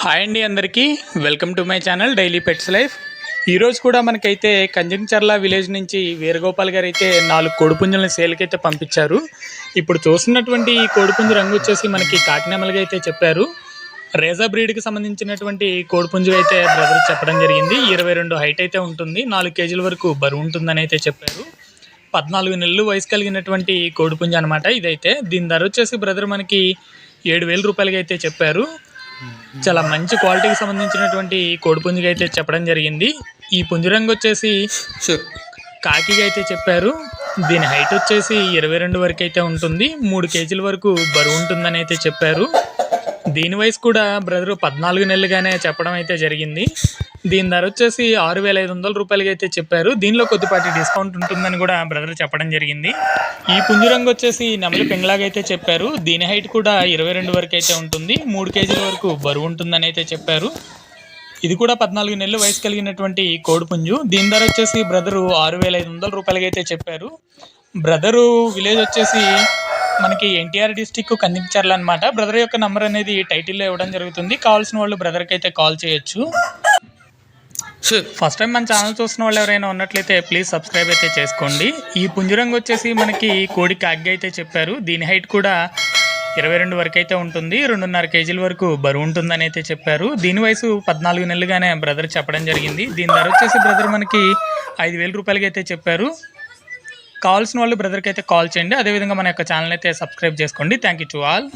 Hi అండి అందరికీ. Welcome to my channel daily pets life. ఈరోజు కూడా మనకైతే కంజంచర్ల విలేజ్ నుంచి వీరగోపాల్ గారు అయితే నాలుగు కోడిపుంజులను సేల్కి అయితే పంపించారు. ఇప్పుడు చూస్తున్నటువంటి ఈ కోడిపుంజు రంగు వచ్చేసి మనకి కాకినామలుగా అయితే చెప్పారు. రేజా బ్రీడ్కి సంబంధించినటువంటి కోడిపుంజు అయితే బ్రదర్ చెప్పడం జరిగింది. ఇరవై రెండు హైట్ అయితే ఉంటుంది. నాలుగు కేజీల వరకు బరువు ఉంటుందని అయితే చెప్పారు. పద్నాలుగు నెలలు వయసు కలిగినటువంటి కోడిపుంజు అనమాట ఇదైతే. దీని ధర వచ్చేసి బ్రదర్ మనకి ఏడు వేల రూపాయలకి అయితే చెప్పారు. చాలా మంచి క్వాలిటీకి సంబంధించినటువంటి కోడిపుంజుగా అయితే చెప్పడం జరిగింది. ఈ పుంజు రంగు వచ్చేసి కాకిగా అయితే చెప్పారు. దీని హైట్ వచ్చేసి ఇరవై రెండు వరకు అయితే ఉంటుంది. మూడు కేజీల వరకు బరువు ఉంటుందని అయితే చెప్పారు. దీని వయసు కూడా బ్రదర్ పద్నాలుగు నెలలుగానే చెప్పడం అయితే జరిగింది. దీని ధర వచ్చేసి ఆరు వేల ఐదు వందల రూపాయలకి అయితే చెప్పారు. దీనిలో కొద్దిపాటి డిస్కౌంట్ ఉంటుందని కూడా బ్రదర్ చెప్పడం జరిగింది. ఈ పుంజురంగు వచ్చేసి నెమలి పెంగ్లాగైతే చెప్పారు. దీని హైట్ కూడా ఇరవై రెండు వరకు అయితే ఉంటుంది. మూడు కేజీల వరకు బరువు ఉంటుందని అయితే చెప్పారు. ఇది కూడా పద్నాలుగు నెలలు వయసు కలిగినటువంటి కోడిపుంజు దీని ధర వచ్చేసి బ్రదరు ఆరు వేల ఐదు వందల రూపాయలకి అయితే చెప్పారు. బ్రదరు విలేజ్ వచ్చేసి మనకి ఎన్టీఆర్ డిస్టిక్ కందించర్ల అనమాట బ్రదర్ యొక్క నంబర్ అనేది టైటిల్లో ఇవ్వడం జరుగుతుంది. కావాల్సిన వాళ్ళు బ్రదర్కి అయితే కాల్ చేయొచ్చు. ఫస్ట్ టైం మన ఛానల్ చూసిన వాళ్ళు ఎవరైనా ఉన్నట్లయితే ప్లీజ్ సబ్స్క్రైబ్ అయితే చేసుకోండి. ఈ పుంజురంగు వచ్చేసి మనకి కోడి కాగ్గి అయితే చెప్పారు. దీని హైట్ కూడా ఇరవై రెండు వరకు అయితే ఉంటుంది. రెండున్నర కేజీల వరకు బరువు ఉంటుందని అయితే చెప్పారు. దీని వయసు పద్నాలుగు నెలలుగానే బ్రదర్ చెప్పడం జరిగింది. దీని ధర వచ్చేసి బ్రదర్ మనకి ఐదు వేల రూపాయలకి అయితే చెప్పారు. కావాల్సిన వాళ్ళు బ్రదర్కి అయితే కాల్ చేయండి. అదేవిధంగా మన యొక్క ఛానల్ అయితే సబ్స్క్రైబ్ చేసుకోండి. Thank you to all